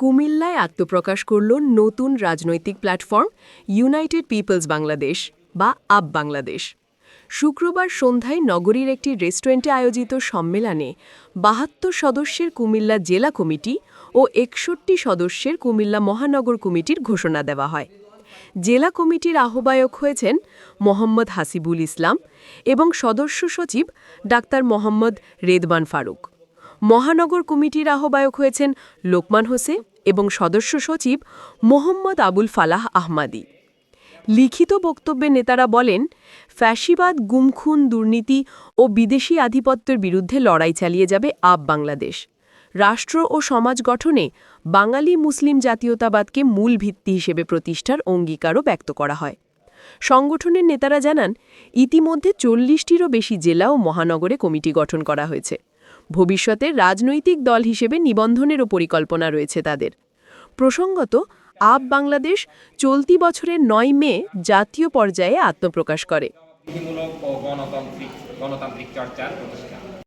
কুমিল্লায় আত্মপ্রকাশ করল নতুন রাজনৈতিক প্ল্যাটফর্ম, ইউনাইটেড পিপলস বাংলাদেশ বা আপ বাংলাদেশ। শুক্রবার সন্ধ্যায় নগরীর একটি রেস্টুরেন্টে আয়োজিত সম্মেলনে বাহাত্তর সদস্যের কুমিল্লা জেলা কমিটি ও একষট্টি সদস্যের কুমিল্লা মহানগর কমিটির ঘোষণা দেওয়া হয়। জেলা কমিটির আহ্বায়ক হয়েছেন মোহাম্মদ হাসিবুল ইসলাম এবং সদস্য সচিব ডাক্তার মোহাম্মদ রেদবান ফারুক। মহানগর কমিটির আহ্বায়ক হয়েছেন লোকমান হোসে এবং সদস্য সচিব মোহাম্মদ আবুল ফালাহ আহমাদি। লিখিত বক্তব্যে নেতারা বলেন, ফ্যাসিবাদ, গুমখুন দুর্নীতি ও বিদেশি আধিপত্যের বিরুদ্ধে লড়াই চালিয়ে যাবে আপ বাংলাদেশ। রাষ্ট্র ও সমাজ গঠনে বাঙালি মুসলিম জাতীয়তাবাদকে মূল ভিত্তি হিসেবে প্রতিষ্ঠার অঙ্গীকারও ব্যক্ত করা হয়। সংগঠনের নেতারা জানান, ইতিমধ্যে চল্লিশটিরও বেশি জেলা ও মহানগরে কমিটি গঠন করা হয়েছে। ভবিষ্যতে রাজনৈতিক দল হিসেবে নিবন্ধনেরও পরিকল্পনা রয়েছে তাদের। প্রসঙ্গত, আপ বাংলাদেশ চলতি বছরের নয় মে জাতীয় পর্যায়ে আত্মপ্রকাশ করে। গণতান্ত্রিক গণতান্ত্রিক চর্চার